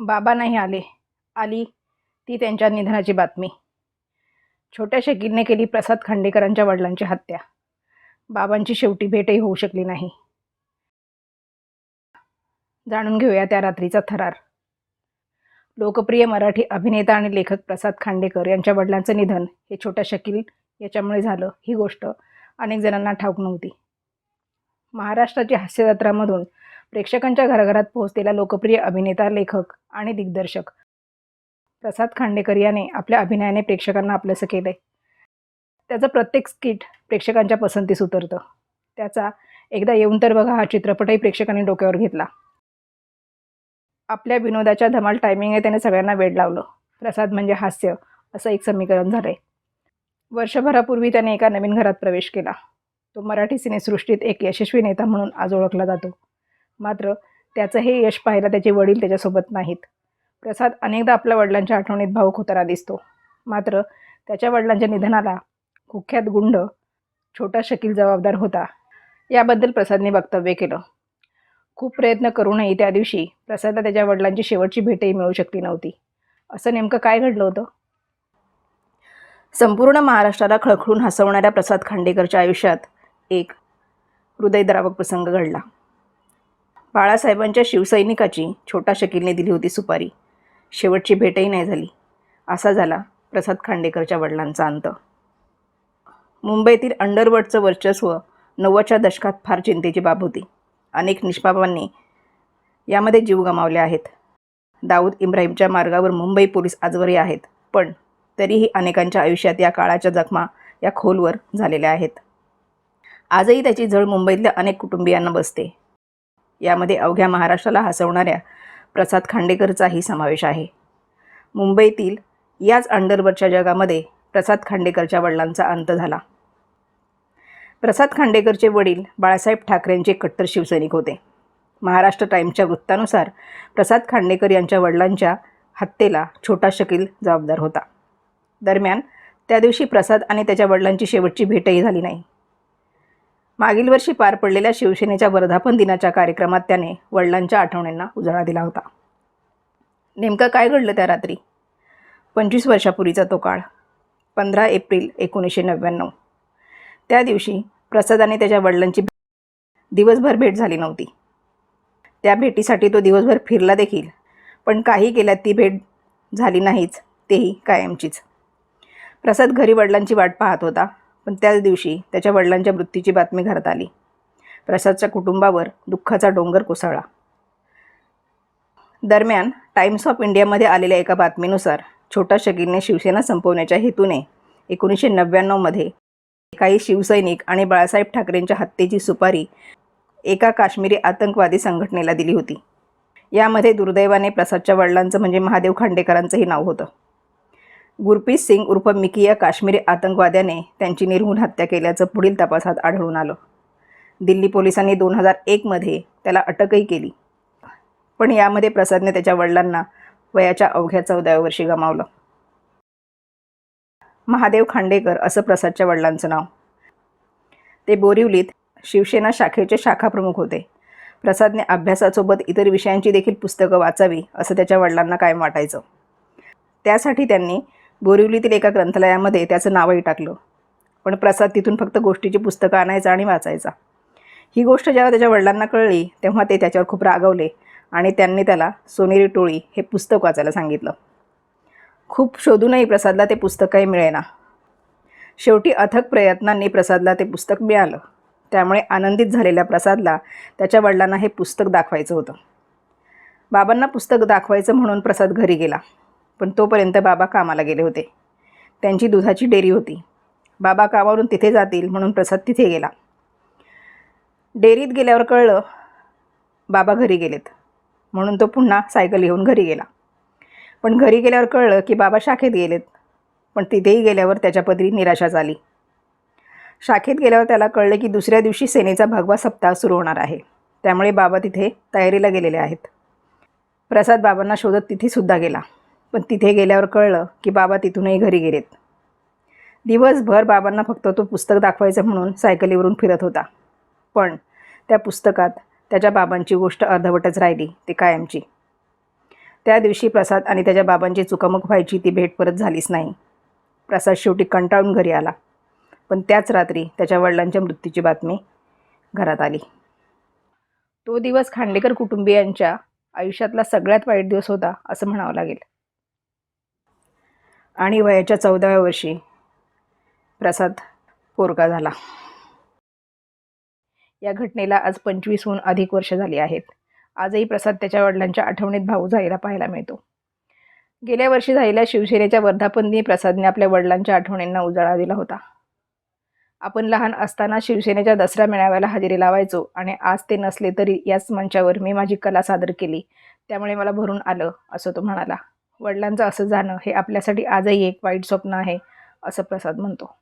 बाबा नाही आले. आली ती त्यांच्या निधनाची बातमी. छोट्या शकीलने केली प्रसाद खांडेकरांच्या वडिलांची हत्या. बाबांची शेवटी भेटही होऊ शकली नाही. जाणून घेऊया त्या रात्रीचा थरार. लोकप्रिय मराठी अभिनेता आणि लेखक प्रसाद खांडेकर यांच्या वडिलांचं निधन हे छोट्या शकील याच्यामुळे झालं. ही गोष्ट अनेक जणांना ठाऊक नव्हती. महाराष्ट्राची हास्यजत्रामधून प्रेक्षकांच्या घराघरात पोहोचलेला लोकप्रिय अभिनेता लेखक आणि दिग्दर्शक. प्रसाद खांडेकर याने आपल्या अभिनयाने प्रेक्षकांना आपलंसं केलं आहे त्याचं प्रत्येक स्किट प्रेक्षकांच्या पसंतीस उतरतं. त्याचा एकदा येऊन तर बघा हा चित्रपटही प्रेक्षकांनी डोक्यावर घेतला. आपल्या विनोदाच्या धमाल टायमिंगने त्याने सगळ्यांना वेड लावलं. प्रसाद म्हणजे हास्य असं एक समीकरण झालंय. वर्षभरापूर्वी त्याने एका नवीन घरात प्रवेश केला. तो मराठी सिनेसृष्टीत एक यशस्वी नेता म्हणून आज ओळखला जातो. मात्र त्याचं हे यश पाहायला त्याचे वडील त्याच्यासोबत नाहीत. प्रसाद अनेकदा आपल्या वडिलांच्या आठवणीत भावूक होताना दिसतो. मात्र त्याच्या वडिलांच्या निधनाला कुख्यात गुंड छोटा शकील जबाबदार होता याबद्दल प्रसादने वक्तव्य केलं. खूप प्रयत्न करूनही त्या दिवशी प्रसादला त्याच्या वडिलांची शेवटची भेटही मिळू शकली नव्हती. असं नेमकं काय घडलं होतं? संपूर्ण महाराष्ट्राला खळखळून हसवणाऱ्या प्रसाद खांडेकरच्या आयुष्यात एक हृदयद्रावक प्रसंग घडला. बाळासाहेबांच्या शिवसैनिकाची छोटा शकीलने दिली होती सुपारी. शेवटची भेटही नाही झाली. असा झाला प्रसाद खांडेकरच्या वडिलांचा अंत. मुंबईतील अंडरवर्डचं वर्चस्व नव्वदच्या दशकात फार चिंतेची बाब होती. अनेक निष्पापांनी यामध्ये जीव गमावले आहेत. दाऊद इब्राहिमच्या मार्गावर मुंबई पोलीस आजवरही आहेत पण तरीही अनेकांच्या आयुष्यात या काळाच्या जखमा या खोलवर झालेल्या आहेत. आजही त्याची झळ मुंबईतल्या अनेक कुटुंबियांना बसते. यामध्ये अवघ्या महाराष्ट्राला हसवणाऱ्या प्रसाद खांडेकरचाही समावेश आहे. मुंबईतील याच अंडरवरच्या जगामध्ये प्रसाद खांडेकरच्या वडिलांचा अंत झाला. प्रसाद खांडेकरचे वडील बाळासाहेब ठाकरेंचे कट्टर शिवसैनिक होते. महाराष्ट्र टाईमच्या वृत्तानुसार प्रसाद खांडेकर यांच्या वडिलांच्या हत्येला छोटा शकील जबाबदार होता. दरम्यान त्या दिवशी प्रसाद आणि त्याच्या वडिलांची शेवटची भेटही झाली नाही. मागील वर्षी पार पडलेल्या शिवसेनेच्या वर्धापन दिनाच्या कार्यक्रमात त्याने वडिलांच्या आठवणींना उजाळा दिला होता. नेमकं काय घडलं त्या रात्री? पंचवीस वर्षापूर्वीचा तो काळ. पंधरा एप्रिल एकोणीसशे नव्याण्णव. त्या दिवशी प्रसादाने त्याच्या वडिलांची दिवसभर भेट झाली नव्हती. त्या भेटीसाठी तो दिवसभर फिरला देखील पण काही केल्यात ती भेट झाली नाहीच तेही कायमचीच. प्रसाद घरी वडिलांची वाट पाहत होता. पण त्याच दिवशी त्याच्या वडिलांच्या मृत्यूची बातमी घरात आली. प्रसादच्या कुटुंबावर दुःखाचा डोंगर कोसळला. दरम्यान टाइम्स ऑफ इंडियामध्ये आलेल्या एका बातमीनुसार छोटा शकीरने शिवसेना संपवण्याच्या हेतूने एकोणीसशे नव्याण्णवमध्ये काही शिवसैनिक आणि बाळासाहेब ठाकरेंच्या हत्येची सुपारी एका काश्मीरी आतंकवादी संघटनेला दिली होती. यामध्ये दुर्दैवाने प्रसादच्या वडिलांचं म्हणजे महादेव खांडेकरांचंही नाव होतं. गुरप्रीत सिंग उर्फ मिकी या काश्मीरी आतंकवाद्याने त्यांची निर्घुण हत्या केल्याचं पुढील तपासात आढळून आलं. दिल्ली पोलिसांनी दोन हजार एकमध्ये त्याला अटकही केली. पण यामध्ये प्रसादने त्याच्या वडिलांना वयाच्या अवघ्या चौदाव्या वर्षी गमावलं. महादेव खांडेकर असं प्रसादच्या वडिलांचं नाव. ते बोरिवलीत शिवसेना शाखेचे शाखाप्रमुख होते. प्रसादने अभ्यासासोबत इतर विषयांची देखील पुस्तकं वाचावी असं त्याच्या वडिलांना कायम वाटायचं. त्यासाठी त्यांनी बोरिवलीतील एका ग्रंथालयामध्ये त्याचं नावही टाकलं. पण प्रसाद तिथून फक्त गोष्टीची पुस्तकं आणायचा आणि वाचायचा. ही गोष्ट जेव्हा त्याच्या वडिलांना कळली तेव्हा ते त्याच्यावर खूप रागवले आणि त्यांनी त्याला सोनेरी टोळी हे पुस्तक वाचायला सांगितलं. खूप शोधूनही प्रसादला ते पुस्तक काही मिळेना. शेवटी अथक प्रयत्नांनी प्रसादला ते पुस्तक मिळालं. त्यामुळे आनंदित झालेल्या प्रसादला त्याच्या वडिलांना हे पुस्तक दाखवायचं होतं. बाबांना पुस्तक दाखवायचं म्हणून प्रसाद घरी गेला. पण तोपर्यंत बाबा कामाला गेले होते. त्यांची दुधाची डेअरी होती. बाबा कामावरून तिथे जातील म्हणून प्रसाद तिथे गेला. डेअरीत गेल्यावर कळलं बाबा घरी गेलेत. म्हणून तो पुन्हा सायकल घेऊन घरी गेला. पण घरी गेल्यावर कळलं की बाबा शाखेत गेलेत. पण तिथेही गेल्यावर त्याच्या पदरी निराशा झाली शाखेत गेल्यावर त्याला कळलं की दुसऱ्या दिवशी सेनेचा भगवा सप्ताह सुरू होणार आहे. त्यामुळे बाबा तिथे तयारीला गेलेले आहेत. प्रसाद बाबांना शोधत तिथेसुद्धा गेला. पण तिथे गेल्यावर कळलं की बाबा तिथूनही घरी गेलेत. दिवसभर बाबांना फक्त तो पुस्तक दाखवायचं म्हणून सायकलीवरून फिरत होता. पण त्या पुस्तकात त्याच्या बाबांची गोष्ट अर्धवटच राहिली ती कायमची. त्या दिवशी प्रसाद आणि त्याच्या बाबांची चुकामुक व्हायची ती भेट परत झालीच नाही. प्रसाद शेवटी कंटाळून घरी आला. पण त्याच रात्री त्याच्या वडिलांच्या मृत्यूची बातमी घरात आली. तो दिवस खांडेकर कुटुंबियांच्या आयुष्यातला सगळ्यात वाईट दिवस होता असं म्हणावं लागेल. आणि वयाच्या चौदाव्या वर्षी प्रसाद पोरगा झाला. या घटनेला आज पंचवीसहून अधिक वर्ष झाली आहेत. आजही प्रसाद त्याच्या वडिलांच्या आठवणीत भाऊ झालेला पाहायला मिळतो. गेल्या वर्षी झालेल्या शिवसेनेच्या वर्धापनदिनी प्रसादने आपल्या वडिलांच्या आठवणींना उजाळा दिला होता. आपण लहान असताना शिवसेनेच्या दसरा मेळाव्याला हजेरी लावायचो आणि आज ते नसले तरी याच मंचावर मी माझी कला सादर केली त्यामुळे मला भरून आलं असं तो म्हणाला. वडिलांचं असं जाणं हे आपल्यासाठी आजही एक वाईट स्वप्न आहे असं प्रसाद म्हणतो.